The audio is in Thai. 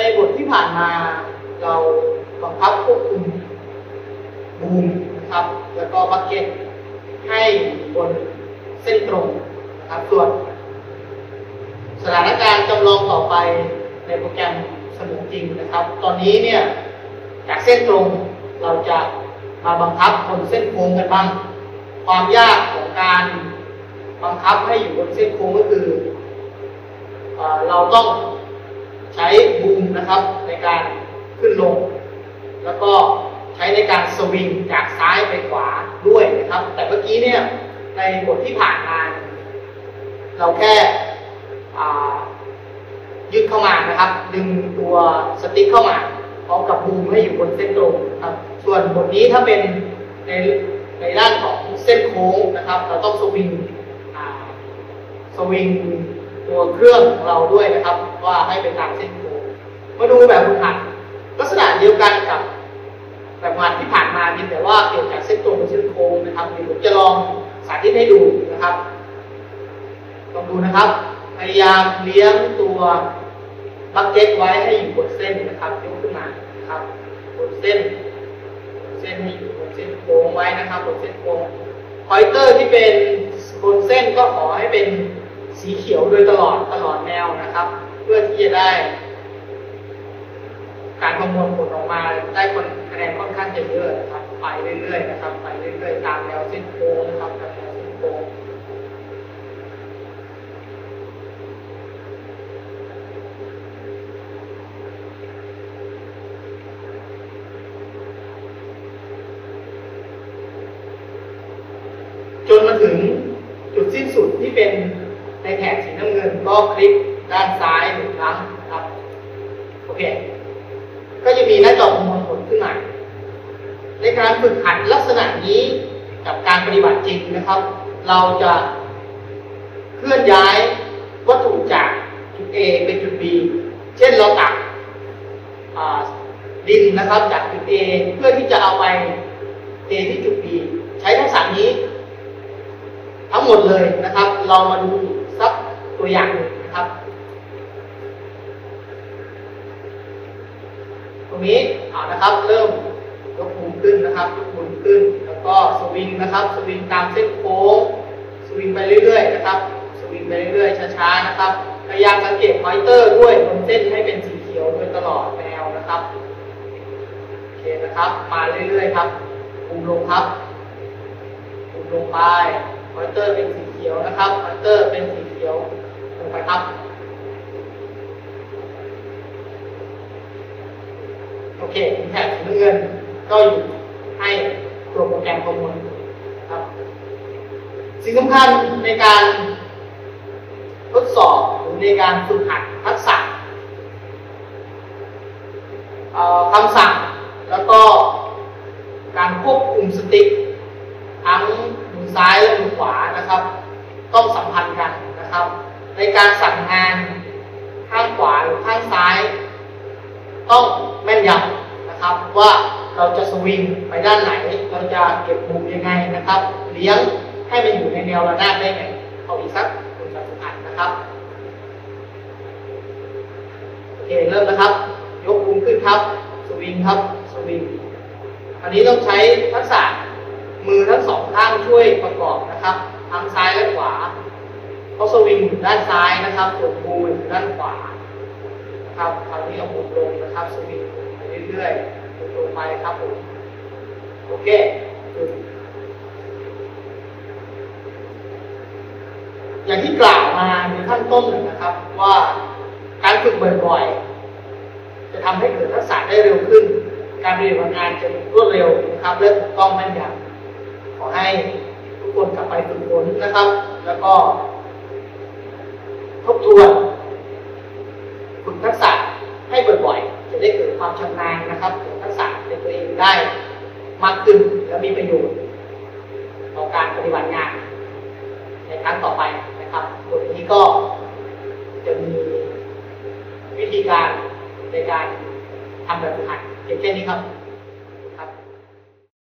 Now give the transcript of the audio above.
ในบทที่ผ่านมาเราบังคับควบคุมบูมนะครับ แล้วก็บักเก็ตให้บนเส้นตรงนะครับส่วนสถานการณ์จำลองต่อไปในโปรแกรมเสมือนจริงนะครับ ตอนนี้เนี่ยจากเส้นตรงเราจะมาบังคับบนเส้นโค้งกันบ้าง ความยากของการบังคับให้อยู่บนเส้นโค้งก็คืออเราต้อง ใช้บูมนะครับในการขึ้นลง แล้วก็ใช้ในการสวิงจากซ้ายไปขวาด้วยนะครับ แต่เมื่อกี้เนี่ยในบทที่ผ่านมาเราแค่ยึดเข้ามานะครับ ดึงตัวสติ๊กเข้ามาพร้อมกับบูมให้อยู่บนเส้นตรงครับ ส่วนบทนี้ถ้าเป็นในในด้านของเส้นโค้งนะครับ เราต้องสวิงสวิง ตัวเครื่องของเราด้วยนะครับ ว่าให้ไปตามเส้นโค้งมาดูแบบฝึกหัดลักษณะเดียวกันกับ แบบงานที่ผ่านมาเพียงแต่ว่าเปลี่ยนจากเส้นตรงเป็นเส้นโค้งนะครับเดี๋ยวผมจะลองสาธิตให้ดูนะครับลองดูนะครับพยายามเลี้ยงตัวบักเก็ตไว้ให้อยู่บนเส้นนะครับยกขึ้นมานครับบนเส้นบนเส้นให้อยู่บนเส้นโค้งไว้นะครับบนเส้นโค้งพอยเตอร์ที่เป็นบนเส้นก็ขอให้เป็น สีเขียวโดยตลอดตลอดแนวนะครับ เพื่อที่จะได้ การประมวลผลออกมาได้คนคะแนนค่อนข้างจะเยอะนะครับไปเรื่อยๆนะครับไปเรื่อยๆตามแนวเส้นโค้งนะครับตามแนวเส้นโค้งจนมาถึงจุดสิ้นสุดที่เป็น แถบสีน้ำเงินก็คลิกด้านซ้ายหนึ่งครั้งนะครับโอเค ก็จะมีหน้าจอประมวลผลขึ้นมาในการฝึกหัดลักษณะนี้กับการปฏิบัติจริงนะครับ เราจะเคลื่อนย้ายวัตถุจากจุด A เป็นจุด B เช่นเราตักดินนะครับจากจุด A เพื่อที่จะเอาไปเทที่จุด B ใช้ทักษะนี้ ทั้งหมดเลยนะครับ เรามาดู ตัวอย่างหนึ่งนะครับ ตรงนี้เอานะครับ เริ่มยกมือขึ้นนะครับยกมือขึ้น แล้วก็สวิงนะครับ สวิงตามเส้นโค้ง สวิงไปเรื่อยๆนะครับ สวิงไปเรื่อยๆช้าๆนะครับพยายามสังเกตพอยเตอร์ด้วยบนเส้นให้เป็นสีเขียวโดยตลอดแนวนะครับโอเคนะครับ มาเรื่อยๆครับปุ่มลงครับปุ่มลงไปพอยเตอร์เป็นสีเขียวนะครับพอยเตอร์เป็นสีเขียว ไปครับโอเคแถบสีน้ำเงินก็อยู่ให้ตัวโปรแกรมประมวลครับ สิ่งสำคัญในการทดสอบหรือในการฝึกหัดทักษะคำสั่งแล้วก็การควบคุมสติทั้งมือซ้ายและมือขวานะครับ ต้องสัมพันธ์กันนะครับ ในการสั่งงานข้างขวาหรือข้างซ้าย ต้องแม่นยำนะครับ ว่าเราจะสวิงไปด้านไหน เราจะเก็บมุมยังไงนะครับ เลี้ยงให้มันอยู่ในแนวระนาบได้ไงเอาอีกสักคุณจะฝึกหัดนะครับโอเคเริ่มนะครับ ยกมุมขึ้นครับ สวิงครับสวิงอันนี้ต้องใช้ทักษะมือทั้งสองข้างช่วยประกอบนะครับทั้งซ้ายและขวาเขาสวิงอยู่ด้านซ้ายนะครับส่วนมืออยู่ด้านขวานะครับคราวนี้เอาหมุนลงนะครับสวิงไปเรื่อยๆ ลงไปครับผมโอเคอย่างที่กล่าวมาในขั้นต้นนะครับว่าการฝึกบ่อยๆ จะทำให้เกิดทักษะได้เร็วขึ้น การปฏิบัติงานจะรวดเร็วนะครับและถูกต้องแม่นยำขอให้ทุกคนกลับไปฝึกฝนนะครับ แล้วก็ทบทวน ฝึกทักษะให้บ่อยๆ จะได้เกิด ความชำนาญนะครับของทักษะในตัวเองได้มากขึ้นและมีประโยชน์ต่อการปฏิบัติงาน ในครั้งต่อไปนะครับบทนี้ก็จะมีวิธีการในการทำแบบฝึกหัดเพียงแค่นี้ครับ